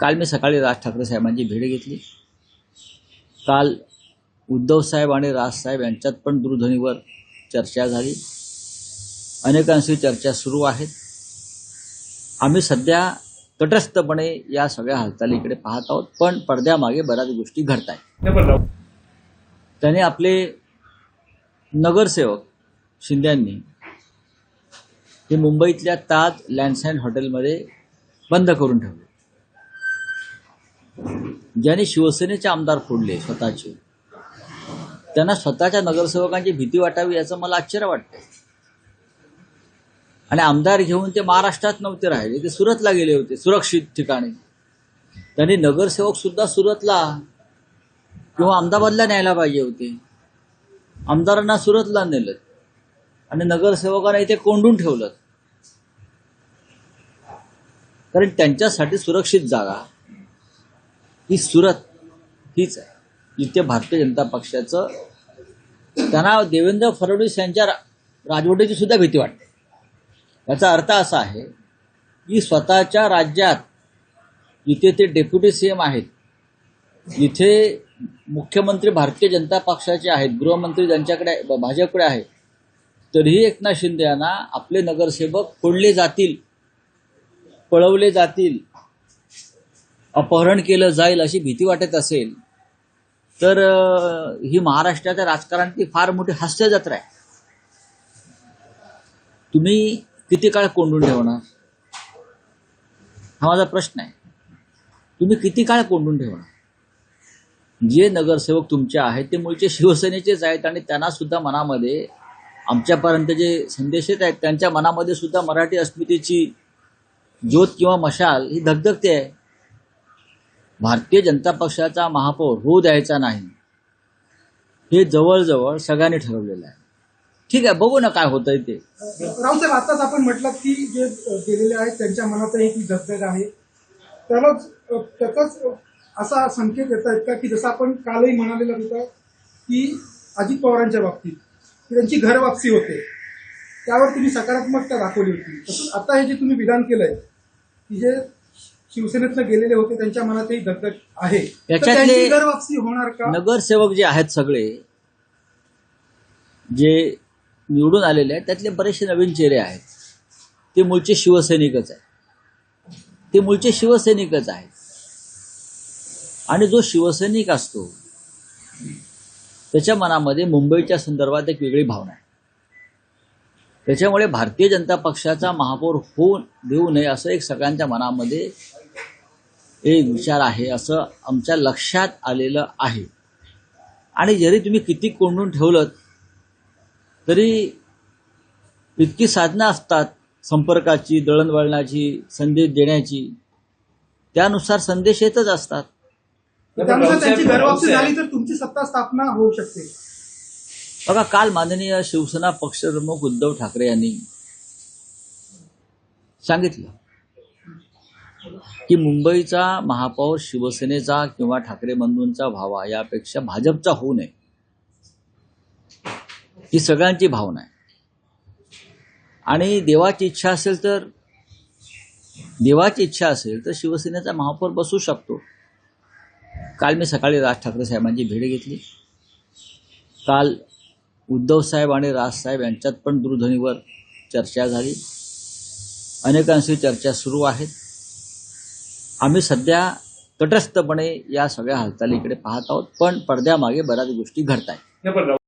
काल मी सकाळी राज ठाकरे साहेबांची भेट घेतली. काल उद्धव साहेब आणि राजसाहेब यांच्यात पण दूरध्वनीवर चर्चा झाली. अनेकांशी चर्चा सुरू आहेत आम्ही सध्या तटस्थपणे या सगळ्या हालचालीकडे पाहत आहोत पण पडद्यामागे बऱ्याच गोष्टी घडत आहेत त्याने आपले नगरसेवक शिंद्यांनी हे मुंबईतल्या ताज लँडसाईन हॉटेलमध्ये बंद करून ठेवले. ज्यांनी शिवसेनेचे आमदार फोडले स्वतःचे. त्यांना स्वतःच्या नगरसेवकांची भीती वाटावी याचं मला आश्चर्य वाटतं आणि आमदार घेऊन ते महाराष्ट्रात नव्हते राहिले ते सुरतला गेले होते सुरक्षित ठिकाणी. त्यांनी नगरसेवक सुद्धा सुरतला किंवा अहमदाबादला न्यायला पाहिजे होते. आमदारांना सुरतला नेलं आणि नगरसेवकांना इथे कोंडून ठेवलं. कारण त्यांच्यासाठी सुरक्षित जागा ही सुरत हीच आहे जिथे भारतीय जनता पक्षाचं त्यांना देवेंद्र फडणवीस यांच्या रा- राजवटीची सुद्धा भीती वाटते. याचा अर्थ असा आहे की स्वतःच्या राज्यात जिथे ते डेप्युटी सी एम आहेत जिथे मुख्यमंत्री भारतीय जनता पक्षाचे आहेत गृहमंत्री ज्यांच्याकडे भाजपकडे आहे तरीही एकनाथ शिंदे यांना आपले नगरसेवक फोडले जातील पळवले जातील. अपहरण केलं जाईल अशी भीती वाटत असेल तर ही महाराष्ट्राच्या राजकारणातली फार मोठी हास्य जत्रा आहे. तुम्ही किती काळ कोंडून ठेवणार? हा माझा प्रश्न आहे. तुम्ही किती काळ कोंडून ठेवणार? जे नगरसेवक तुमचे आहेत ते मुळचे शिवसेनेचेच आहेत आणि त्यांना सुद्धा मनामध्ये आमच्यापर्यंत जे संदेश येत आहेत त्यांच्या मनामध्ये सुद्धा मराठी अस्मितेची ज्योत किंवा मशाल ही धगधगते आहे. भारतीय जनता पक्षाचा महापौर होऊ द्यायचा नाही हे जवळजवळ सगळ्यांनी ठरवलेलं आहे. ठीक आहे बघू ना काय होतंय ते. रावसाहेब आताच आपण म्हटलं की जे गेलेले आहेत त्यांच्या मनातही ती धगधग आहे. त्यालाच त्याचाच असा संकेत येत आहेत का की जसं आपण कालही म्हणालेलं होतं की अजित पवारांच्या बाबतीत की त्यांची घर वापसी होते. त्यावर तुम्ही सकारात्मकता दाखवली होती. तसंच आता हे जे तुम्ही विधान केलंय की जे शिवसेनेतनं गेलेले होते त्यांच्या मनातही धगधग आहे. तर याच्यातले- त्यांची घर वापसी होणार का? नगरसेवक जे आहेत सगळे जे निवडून आलेले आहेत त्यातले बरेचसे नवीन चेहरे आहेत. ते मूळचे शिवसैनिकच आहेत. ते मूळचे शिवसैनिकच आहेत. आणि जो शिवसैनिक असतो त्याच्या मनामध्ये मुंबईच्या संदर्भात एक वेगळी भावना आहे. त्याच्यामुळे भारतीय जनता पक्षाचा महापौर होऊ देऊ नये असं एक सगळ्यांच्या मनामध्ये एक विचार आहे असं आमच्या लक्षात आलेलं आहे. आणि जरी तुम्ही किती कोंडून ठेवलं तरी इतकी साधनं असतात संपर्काची दळणवळणाची संदेश देण्याची. त्यानुसार संदेश येतच असतात. त्यानुसार त्यांची घर वापसी रावसाहेब- झाली तर तुमची सत्ता स्थापना होऊ शकते. बघा काल माननीय शिवसेना पक्षप्रमुख उद्धव ठाकरे यांनी सांगितलं की मुंबईचा महापौर शिवसेनेचा किंवा ठाकरे बंधूंचा व्हावा यापेक्षा भाजपचा होऊ नये. ही सगळ्यांची भावना आहे. आणि देवाची इच्छा असेल तर देवाची इच्छा असेल तर शिवसेनेचा महापौर बसू शकतो. काल मी सकाळी राज ठाकरे साहेबांची भेट घेतली. काल उद्धव साहेब आणि राजसाहेब यांच्यात पण दूरध्वनीवर चर्चा झाली. अनेकांशी चर्चा सुरू आहेत. आम्ही सध्या तटस्थपणे या सगळ्या हालचालीकडे पाहत आहोत पण पडद्यामागे बऱ्याच गोष्टी घडत आहेत